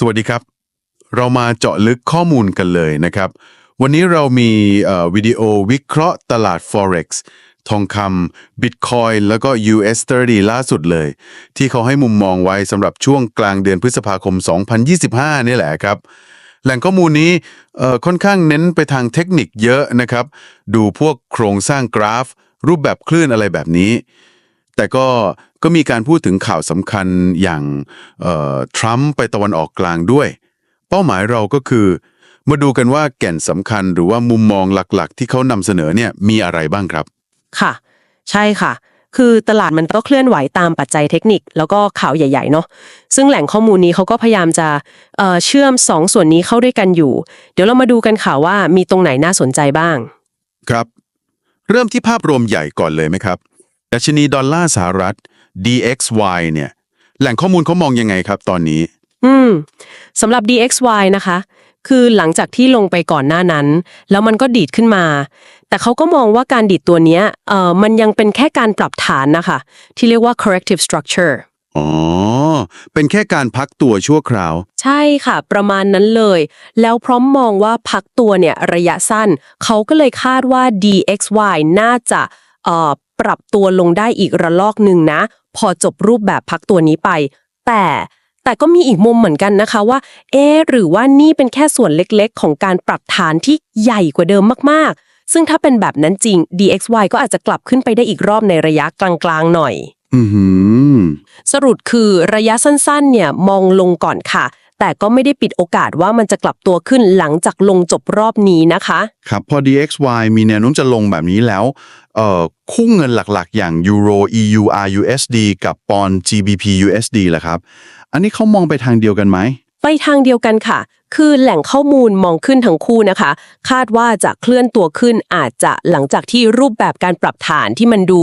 สวัสดีครับ เรามาเจาะลึกข้อมูลกันเลยนะครับ วันนี้เรามีวิดีโอวิเคราะห์ตลาด Forex ทองคำ Bitcoin แล้วก็ US 30ล่าสุดเลย ที่เขาให้มุมมองไว้สำหรับช่วงกลางเดือนพฤษภาคม 2025 นี่แหละครับ แหล่งข้อมูลนี้ค่อนข้างเน้นไปทางเทคนิคเยอะนะครับ ดูพวกโครงสร้างกราฟ รูปแบบคลื่นอะไรแบบนี้ แต่ก็ ก็มีการพูดถึงข่าวสำคัญอย่างเอ่อทรัมป์ไปตะวันออกกลางด้วย เป้าหมายเราก็คือ มาดูกันว่าแก่นสำคัญหรือว่ามุมมองหลักๆ ที่เขานำเสนอเนี่ยมีอะไรบ้างครับ ค่ะ ใช่ค่ะ คือตลาดมันก็เคลื่อนไหวตามปัจจัยเทคนิค แล้วก็ข่าวใหญ่ ๆ เนาะซึ่งแหล่งข้อมูลนี้เขาก็พยายามจะเอ่อเชื่อมสองส่วนนี้เข้าด้วยกันอยู่ เดี๋ยวเรามาดูกันค่ะว่ามีตรงไหนน่าสนใจบ้าง ครับ เริ่มที่ภาพรวมใหญ่ก่อนเลยไหมครับดัชนีดอลลาร์สหรัฐ DXY เนี่ย แหล่งข้อมูลเขามองยังไงครับตอนนี้ อืมสำหรับ DXY นะคะ คือหลังจากที่ลงไปก่อนหน้านั้น แล้วมันก็ดีดขึ้นมา แต่เขาก็มองว่าการดีดตัวเนี้ยเอ่อมันยังเป็นแค่การปรับฐานนะคะ ที่เรียกว่า corrective structure อ๋อ เป็นแค่การพักตัวชั่วคราว ใช่ค่ะ ประมาณนั้นเลย แล้วพร้อมมองว่าพักตัวเนี่ยระยะสั้น เขาก็เลยคาดว่า DXY น่าจะเอ่อปรับตัวลงได้อีกระลอกหนึ่งนะ พอจบรูปแบบพักตัวนี้ไป แต่แต่ก็มีอีกมุมเหมือนกันนะคะว่า เอ๊ะหรือว่านี่เป็นแค่ส่วนเล็กๆ ของการปรับฐานที่ใหญ่กว่าเดิมมากๆ ซึ่งถ้าเป็นแบบนั้นจริง DXY ก็อาจจะกลับขึ้นไปได้อีกรอบในระยะกลางๆหน่อยอือหือสรุปคือระยะสั้นๆ เนี่ยมองลงก่อนค่ะ แต่ก็ไม่ได้ปิดโอกาสว่ามันจะกลับตัวขึ้นหลังจากลงจบรอบนี้นะคะ ครับ พอ DXY มีแนวโน้มจะลงแบบนี้แล้วเอ่อคู่เงินหลักๆ อย่างยูโร EU RUSD กับปอนด์ GBP USD ล่ะครับ อันนี้เขามองไปทางเดียวกันไหม ไปทางเดียวกันค่ะคือแหล่งข้อมูลมองขึ้นทั้งคู่นะคะ คาดว่าจะเคลื่อนตัวขึ้นอาจจะหลังจากที่รูปแบบการปรับฐานที่มันดู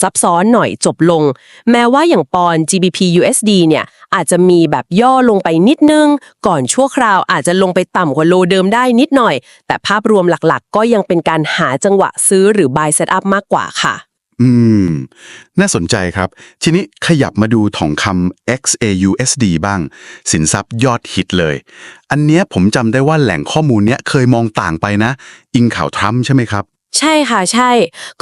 ซับซ้อนหน่อยจบลง แม้ว่าอย่างปอน GBP USD เนี่ยอาจจะมีแบบย่อลงไปนิดนึง ก่อนชั่วคราวอาจจะลงไปต่ำกว่าโลเดิมได้นิดหน่อย แต่ภาพรวมหลักๆ ก็ยังเป็นการหาจังหวะซื้อหรือ buy set up มากกว่าค่ะ อืม น่าสนใจครับ ทีนี้ขยับมาดูทองคำ XAUSD บ้าง สินทรัพย์ยอดฮิตเลย อันเนี้ยผมจำได้ว่าแหล่งข้อมูลเนี้ยเคยมองต่างไปนะ อิงข่าวทรัมป์ใช่ไหมครับ ใช่ค่ะใช่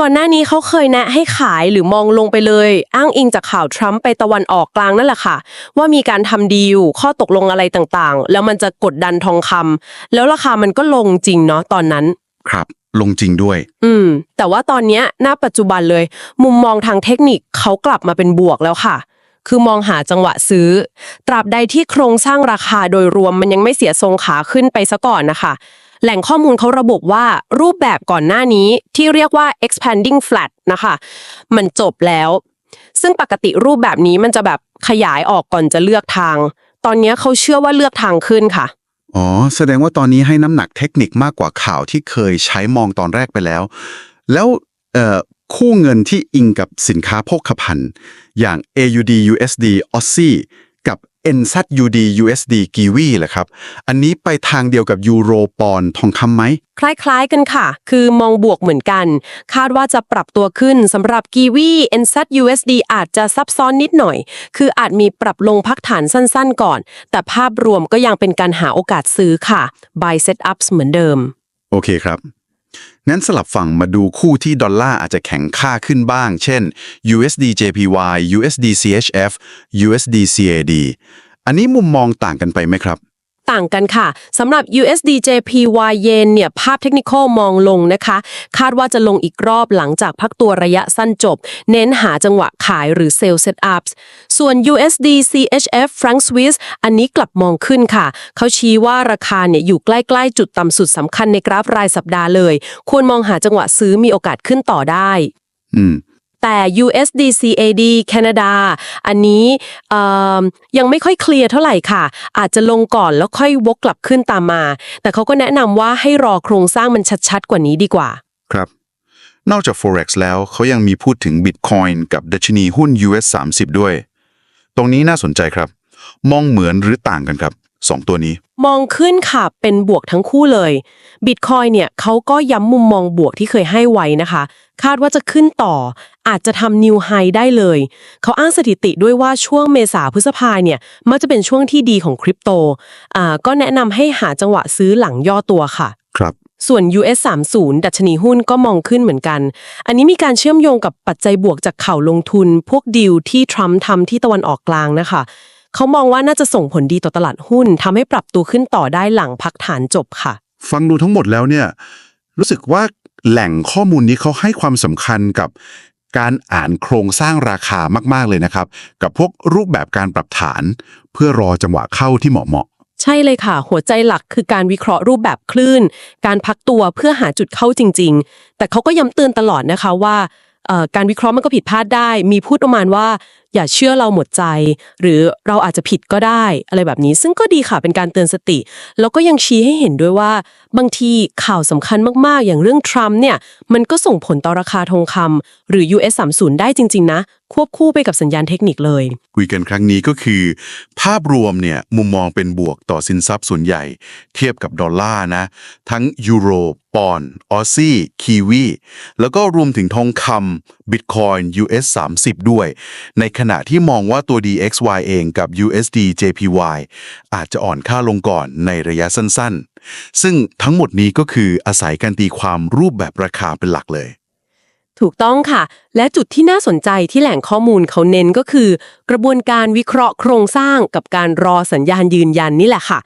ก่อนหน้านี้เขาเคยแนะให้ขายหรือมองลงไปเลย อ้างอิงจากข่าวทรัมป์ไปตะวันออกกลางนั่นแหละค่ะ ว่ามีการทำดีลข้อตกลงอะไรต่างๆ แล้วมันจะกดดันทองคำแล้วราคามันก็ลงจริงเนาะตอนนั้น ครับ ลงจริงด้วย อืม แต่ว่าตอนเนี้ยณปัจจุบันเลย มุมมองทางเทคนิคเขากลับมาเป็นบวกแล้วค่ะ คือมองหาจังหวะซื้อ ตราบใดที่โครงสร้างราคาโดยรวมมันยังไม่เสียทรงขาขึ้นไปซะก่อนนะคะแหล่งข้อมูลเขาระบุว่ารูปแบบก่อนหน้านี้ที่เรียกว่า expanding flat นะคะ มันจบแล้ว ซึ่งปกติรูปแบบนี้มันจะแบบขยายออกก่อนจะเลือกทาง ตอนนี้เขาเชื่อว่าเลือกทางขึ้นค่ะ อ๋อ แสดงว่าตอนนี้ให้น้ำหนักเทคนิคมากกว่าข่าวที่เคยใช้มองตอนแรกไปแล้ว แล้วคู่เงินที่อิงกับสินค้าโภคภัณฑ์ อย่าง AUD USD Aussie กับ NZUD USD Kiwi แหละครับ อันนี้ไปทางเดียวกับยูโรปอนด์ทองคำไหม คล้ายๆกันค่ะ คือมองบวกเหมือนกัน คาดว่าจะปรับตัวขึ้นสำหรับ g ีวี NZUSD อาจจะซับซ้อนนิดหน่อย คืออาจมีปรับลงพักฐานสั้นๆก่อน แต่ภาพรวมก็ยังเป็นการหาโอกาสซื้อค่ะ buy set ups เหมือนเดิม โอเคครับ งั้นสลับฝั่งมาดูคู่ที่ดอลลาร์อาจจะแข็งค่าขึ้นบ้าง เช่น USD JPY USD CHF USD CAD อันนี้มุมมองต่างกันไปไหมครับ ต่างกันค่ะสำหรับ USD JPY Yen เนี่ยภาพเทคนิคมองลงนะคะ คาดว่าจะลงอีกรอบหลังจากพักตัวระยะสั้นจบ เน้นหาจังหวะขายหรือเซลล์ set ups ส่วน USD CHF franc Swiss อันนี้กลับมองขึ้นค่ะ เขาชี้ว่าราคาเนี่ยอยู่ใกล้ๆ จุดต่ำสุดสำคัญในกราฟรายสัปดาห์เลย ควรมองหาจังหวะซื้อมีโอกาสขึ้นต่อได้ อืม แต่ USD CAD แคนาดา อันนี้ยังไม่ค่อยเคลียร์เท่าไหร่ค่ะ อาจจะลงก่อนแล้วค่อยวกกลับขึ้นตามมา แต่เขาก็แนะนำว่าให้รอโครงสร้างมันชัดๆ กว่านี้ดีกว่า ครับ นอกจาก Forex แล้วเขายังมีพูดถึง Bitcoin กับดัชนีหุ้น US 30 ด้วย ตรงนี้น่าสนใจครับ มองเหมือนหรือต่างกันครับ สองตัวนี้ มองขึ้นค่ะ เป็นบวกทั้งคู่เลยบิตคอยเนี่ยเขาก็ย้ำมุมมองบวกที่เคยให้ไว้นะคะ คาดว่าจะขึ้นต่อ อาจจะทำนิวไฮได้เลย เขาอ้างสถิติด้วยว่าช่วงเมษาพฤษภาเนี่ย มักจะเป็นช่วงที่ดีของคริปโตอ่าก็แนะนำให้หาจังหวะซื้อหลังย่อตัวค่ะ ครับ ส่วน US 30ดัชนีหุ้นก็มองขึ้นเหมือนกัน อันนี้มีการเชื่อมโยงกับปัจจัยบวกจากข่าวลงทุน พวกดีลที่ทรัมป์ทำที่ตะวันออกกลางนะคะ เขามองว่าน่าจะส่งผลดีต่อตลาดหุ้นทำให้ปรับตัวขึ้นต่อได้หลังพักฐานจบค่ะ ฟังดูทั้งหมดแล้วเนี่ยรู้สึกว่าแหล่งข้อมูลนี้เขาให้ความสำคัญกับการอ่านโครงสร้างราคามาก ๆ เลยนะครับ กับพวกรูปแบบการปรับฐาน เพื่อรอจังหวะเข้าที่เหมาะเหมาะใช่เลยค่ะ หัวใจหลักคือการวิเคราะห์รูปแบบคลื่น การพักตัวเพื่อหาจุดเข้าจริง ๆ แต่เขาก็ย้ำเตือนตลอดนะคะว่าเอ่อ การวิเคราะห์มันก็ผิดพลาดได้ มีพูดประมาณว่า อย่าเชื่อเราหมดใจ หรือเราอาจจะผิดก็ได้อะไรแบบนี้ ซึ่งก็ดีค่ะเป็นการเตือนสติ แล้วก็ยังชี้ให้เห็นด้วยว่า บางทีข่าวสำคัญมากๆ อย่างเรื่องทรัมป์เนี่ยมันก็ส่งผลต่อราคาทองคำหรือ US 30ได้จริง ๆ นะ ควบคู่ไปกับสัญญาณเทคนิคเลย คุยกันครั้งนี้ก็คือ ภาพรวมเนี่ยมุมมองเป็นบวกต่อสินทรัพย์ส่วนใหญ่ เทียบกับดอลลาร์นะ ทั้งยูโรปอนออซซี่คีวีแล้วก็รวมถึงทองคำบิตคอยน์ US 30 ด้วย ในขณะที่มองว่าตัว DXY เองกับ USD JPY อาจจะอ่อนค่าลงก่อนในระยะสั้นๆ ซึ่งทั้งหมดนี้ก็คืออาศัยการตีความรูปแบบราคาเป็นหลักเลย ถูกต้องค่ะ และจุดที่น่าสนใจที่แหล่งข้อมูลเขาเน้นก็คือ กระบวนการวิเคราะห์โครงสร้างกับการรอสัญญาณยืนยันนี่แหละค่ะ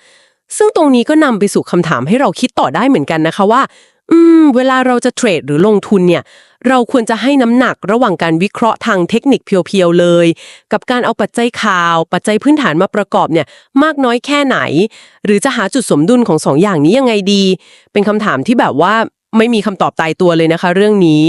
ซึ่งตรงนี้ก็นำไปสู่คำถามให้เราคิดต่อได้เหมือนกันนะคะว่า อืม เวลาเราจะเทรดหรือลงทุนเนี่ย เราควรจะให้น้ำหนักระหว่างการวิเคราะห์ทางเทคนิคเพียวๆเลย กับการเอาปัจจัยข่าว ปัจจัยพื้นฐานมาประกอบเนี่ยมากน้อยแค่ไหน หรือจะหาจุดสมดุลของสองอย่างนี้ยังไงดี เป็นคำถามที่แบบว่าไม่มีคำตอบตายตัวเลยนะคะ เรื่องนี้